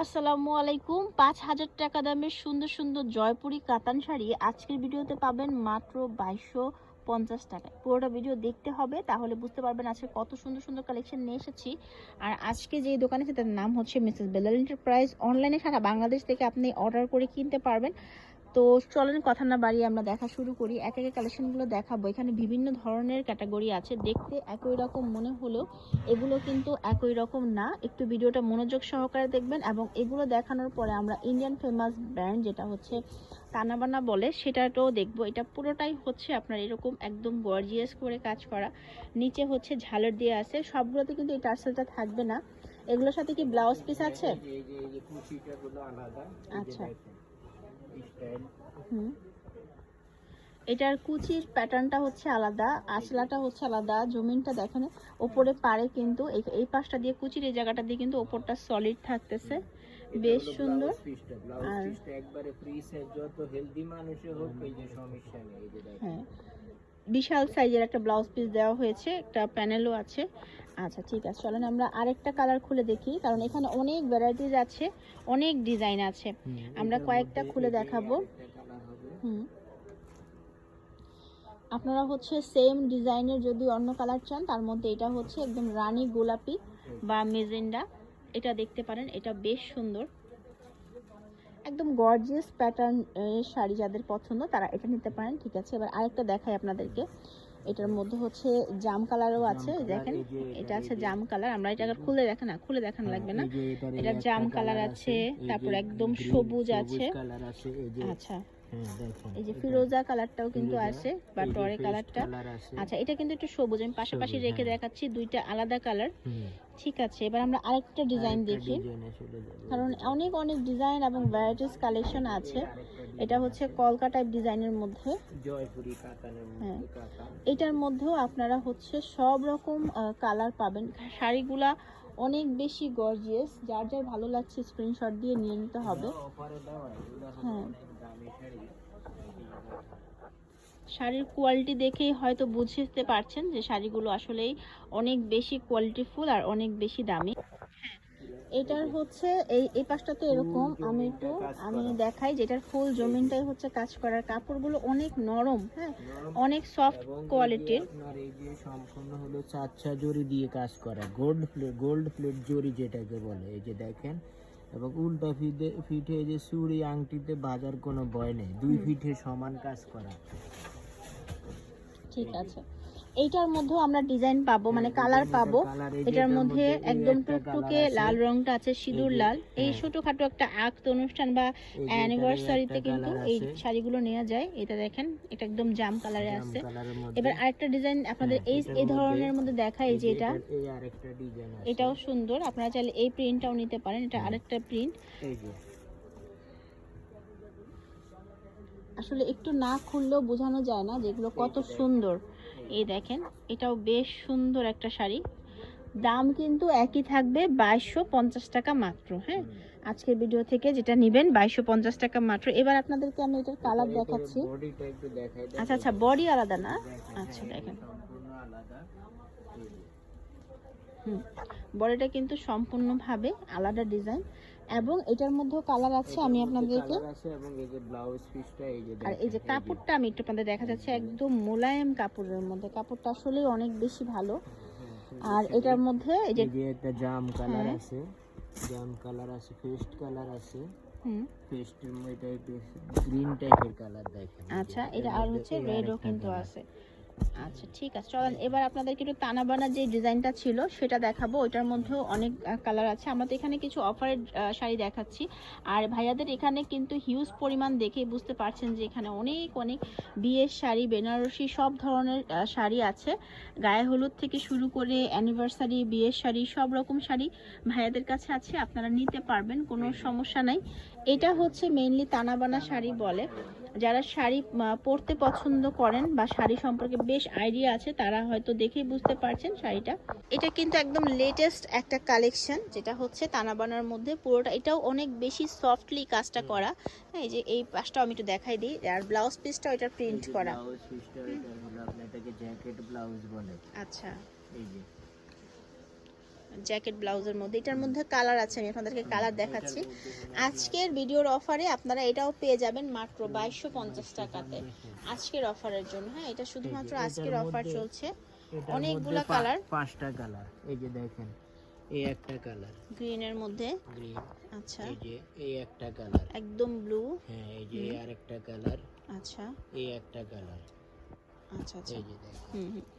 আসসালামু আলাইকুম। পাঁচ হাজার টাকা দামের সুন্দর সুন্দর জয়পুরি কাতান শাড়ি আজকের ভিডিওতে পাবেন মাত্র বাইশশো পঞ্চাশ টাকায়। পুরোটা ভিডিও দেখতে হবে, তাহলে বুঝতে পারবেন আজকে কত সুন্দর সুন্দর কালেকশন নিয়ে এসেছি। আর আজকে যে দোকানে আছে, তার নাম হচ্ছে মিসেস বেলাল এন্টারপ্রাইজ অনলাইনে সারা বাংলাদেশ থেকে আপনি অর্ডার করে কিনতে পারবেন। তো চলেন কথা না বাড়িয়ে আমরা দেখা শুরু করি এক একে কালেকশনগুলো দেখাবো এখানে বিভিন্ন ধরনের ক্যাটাগরি আছে দেখতে একই রকম মনে হলেও এগুলো কিন্তু একই রকম না একটু ভিডিওটা মনোযোগ সহকারে দেখবেন এবং এগুলো দেখানোর পরে আমরা ইন্ডিয়ান ফেমাস ব্র্যান্ড যেটা হচ্ছে তানাবানা বলে সেটাটাও দেখব এটা পুরোটাই হচ্ছে আপনার এরকম একদম গর্জিয়াস করে কাজ করা নিচে হচ্ছে ঝালর দিয়ে আছে সবগুলোতে কিন্তু এই টার্সেলটা থাকবে না এগুলোর সাথে কি ব্লাউজ পিস আছে আচ্ছা। দেখেন, এই স্টাইল হুম এটার কুচির প্যাটার্নটা হচ্ছে আলাদা আঁচলাটা হচ্ছে আলাদা জমিনটা দেখেন ওপরে পারে কিন্তু এই এই পাশটা দিয়ে কুচির এই জায়গাটা দিয়ে কিন্তু ওপরটা সলিড থাকতেছে। বেশ সুন্দর। আর- একবারে ফ্রি সাইজ যত হেলদি মানুষে হোক এই যে সমস্যা নেই এই যে দেখেন। হ্যাঁ। বিশাল সাইজের একটা ব্লাউজ পিস দেওয়া হয়েছে একটা প্যানেলও আছে। আচ্ছা ঠিক আছে। চলেন আমরা আরেকটা কালার খুলে দেখি কারণ এখানে অনেক ভ্যারাইটিস আছে অনেক ডিজাইন আছে। আমরা কয়েকটা খুলে দেখাবো। হুম। আপনারা হচ্ছে সেম ডিজাইনের যদি অন্য কালার চান তার মধ্যে এটা হচ্ছে একদম রানী গোলাপি বা মেজেন্ডা। এটা দেখতে পারেন এটা বেশ সুন্দর। একদম গর্জিয়াস প্যাটার্ন শাড়ি যাদের পছন্দ তারা এটা নিতে পারেন ঠিক আছে? এবার আরেকটা দেখাই আপনাদেরকে। এটার মধ্যে হচ্ছে জাম কালারও আছে দেখেন। এটা আছে জাম কালার আমরা এটা খুলে দেখে না খুলে দেখানো লাগবে না। এটা জাম কালার আছে, তারপর একদম সবুজ আছে। আচ্ছা। হ্যাঁ এই যে ফিরোজা কালারটাও কিন্তু আছে বা টরে কালারটা আচ্ছা এটা কিন্তু একটু সবুজ আমি পাশাপাশি রেখে হ্যাঁ। দেখাচ্ছি দুইটা আলাদা কালার ঠিক আছে এবার আমরা আরেকটা ডিজাইন দেখি। কারণ অনেক অনেক ডিজাইন এবং ভ্যারাইটিস কালেকশন আছে। এটা হচ্ছে কলকা টাইপ ডিজাইনের মধ্যে। হ্যাঁ। এটার মধ্যেও আপনারা হচ্ছে সব রকম কালার পাবেন। শাড়িগুলা অনেক বেশি গর্জিয়াস যার যার ভালো লাগছে স্ক্রিনশট দিয়ে নিয়ে নিতে হবে। হ্যাঁ। শাড়ির কোয়ালিটি দেখেই হয়তো বুঝতে পারছেন যে শাড়িগুলো আসলেই অনেক বেশি কোয়ালিটিফুল আর অনেক বেশি দামি। এটার হচ্ছে এই এই পাশটাতে এরকম আমি একটু আমি। দেখাই যেটার ফুল জমিনটাই হচ্ছে কাজ করার। কাপড়গুলো অনেক নরম হ্যাঁ? অনেক সফট কোয়ালিটির এই যে সম্পূর্ণ হলো চাচ্চা জরি দিয়ে কাজ করা। গোল্ড প্লেট গোল্ড প্লেট জরি যেটাকে বলে এই যে দেখেন। এবং উল্টা ফিটে ফিটে এই যে চুড়ি আংটিতে বাজার কোনো ভয় নেই। দুই ফিটে সমান কাজ করা। ঠিক আছে। এইটার মধ্যেও আমরা ডিজাইন পাবো মানে কালার পাবো। এই এটার মধ্যে একদম টুকটুকে লাল রংটা আছে সিঁদুর লাল। এই হ্যাঁ। ছোটখাটো একটা আক্ত অনুষ্ঠান বা এই এই অ্যানিভার্সারিতে কিন্তু এই শাড়িগুলো নেওয়া যায়। এটা দেখেন এটা একদম জাম কালারে আছে। এবার আরেকটা ডিজাইন আপনাদের হ্যাঁ, এই এই ধরনের মধ্যে এই যে এটা। এই এটাও সুন্দর। আপনারা চাইলে এই প্রিন্টটাও নিতে পারেন। এটা হ্যাঁ। আরেকটা প্রিন্ট এই আসলে একটু না খুললেও বোঝানো যায় না যেগুলো কত সুন্দর। এই দেখেন এটাও বেশ সুন্দর একটা শাড়ি। দাম কিন্তু একই থাকবে বাইশশো পঞ্চাশ টাকা মাত্র হ্যাঁ? আজকের ভিডিও থেকে যেটা নেবেন বাইশশো পঞ্চাশ টাকা মাত্র। এবার আপনাদেরকে আমি এটার কালার দেখাচ্ছি। আচ্ছা আচ্ছা বডি আলাদা না? আচ্ছা দেখেন। বডিটা কিন্তু সম্পূর্ণভাবে আলাদা ডিজাইন। এবং এটার মধ্যেও কালার আছে আমি আপনাদেরকে এবং এই যে ব্লাউজ পিসটা এই যে আর এই যে কাপড়টা আমি একটু আপনাদের দেখা যাচ্ছে একদম মোলায়েম কাপড়ের মধ্যে। কাপড়টা আসলে অনেক বেশি ভালো। হ্যাঁ, আর এটার মধ্যে এই যে একটা জাম কালার হ্যাঁ। আছে জাম কালার আছে পেস্ট কালার আছে। হুম। পেস্টের মধ্যে গ্রিন টাইপের কালার দেখেন আচ্ছা এটা আর হচ্ছে রেডও কিন্তু আছে। আচ্ছা ঠিক আছে। চলেন এবার আপনাদেরকে একটু তানাবানা যে ডিজাইনটা ছিল সেটা দেখাবো। ওইটার মধ্যেও অনেক কালার আছে। আমরা তো এখানে কিছু অফারের শাড়ি দেখাচ্ছি। আর ভাইয়াদের এখানে কিন্তু হিউজ পরিমাণ দেখে বুঝতে পারছেন যে এখানে অনেক অনেক বিয়ের শাড়ি বেনারসি সব ধরনের শাড়ি আছে। গায়ে হলুদ থেকে শুরু করে অ্যানিভার্সারি বিয়ের শাড়ি সব রকম শাড়ি ভাইয়াদের কাছে আছে। আপনারা নিতে পারবেন কোনো সমস্যা নাই। এটা হচ্ছে মেইনলি তানাবানা শাড়ি বলে। যারা শাড়ি পরতে পছন্দ করেন বা শাড়ি সম্পর্কে বেশ আইডিয়া আছে তারা হয়তো দেখেই বুঝতে পারছেন শাড়িটা। এটা কিন্তু একদম লেটেস্ট একটা কালেকশন যেটা হচ্ছে তানাবানার মধ্যে। পুরোটা এটাও অনেক বেশি সফটলি কাজটা করা। হ্যাঁ, এই যে এই পাশটাও আমি একটু দেখাই দিই। আর ব্লাউজ পিসটাও এটা প্রিন্ট করা। আচ্ছা। এই যে। জ্যাকেট ব্লাউজের মধ্যে। এটার মধ্যে কালার আছে আমি আপনাদেরকে কালার দেখাচ্ছি। আজকের ভিডিওর অফারে আপনারা এটাও পেয়ে যাবেন মাত্র বাইশশো পঞ্চাশ টাকাতে। আজকের অফারের জন্য হ্যাঁ এটা শুধুমাত্র আজকের অফার চলছে। অনেকগুলা কালার। পাঁচটা কালার এই যে দেখেন এই একটা কালার। গ্রিনের মধ্যে। গ্রিন আচ্ছা। এই যে এই একটা কালার। একদম ব্লু। হ্যাঁ এই যে আরেকটা কালার। আচ্ছা। এই একটা কালার। আচ্ছা আচ্ছা। এই যে দেখেন। হুম হুম।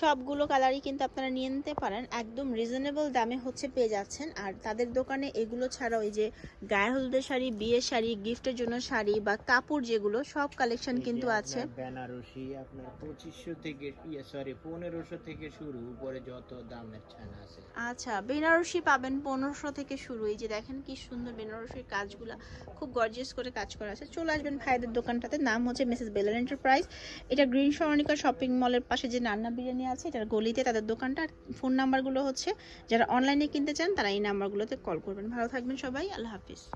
সবগুলো কালারই কিন্তু আপনারা নিয়ে নিতে পারেন। একদম রিজনেবল দামে হচ্ছে পেয়ে যাচ্ছেন। আর তাদের দোকানে এগুলো ছাড়াও এই যে গায়ে হলুদের শাড়ি বিয়ের শাড়ি গিফটের জন্য শাড়ি বা কাপড় যেগুলো সব কালেকশন কিন্তু আছে। বেনারসি আপনার পঁচিশশো থেকে ইয়ে সরি পনেরোশো থেকে শুরু উপরে যত দামের ছানা আছে। আচ্ছা বেনারসি পাবেন পনেরোশো থেকে শুরু। এই যে দেখেন কি সুন্দর বেনারসির কাজগুলো খুব গর্জিয়াস করে কাজ করা আছে। চলে আসবেন ভাইদের দোকানটাতে নাম হচ্ছে মিসেস বেলার এন্টারপ্রাইজ এটা গ্রিন সরণিকা শপিং মলের পাশে যে নান্না বিরিয়ানি আছে এটার গলিতে তাদের দোকানটা, আর ফোন নাম্বারগুলো হচ্ছে, যারা অনলাইনে কিনতে চান, তারা এই নাম্বারগুলোতে কল করবেন। ভালো থাকবেন সবাই, আল্লাহ হাফিজ।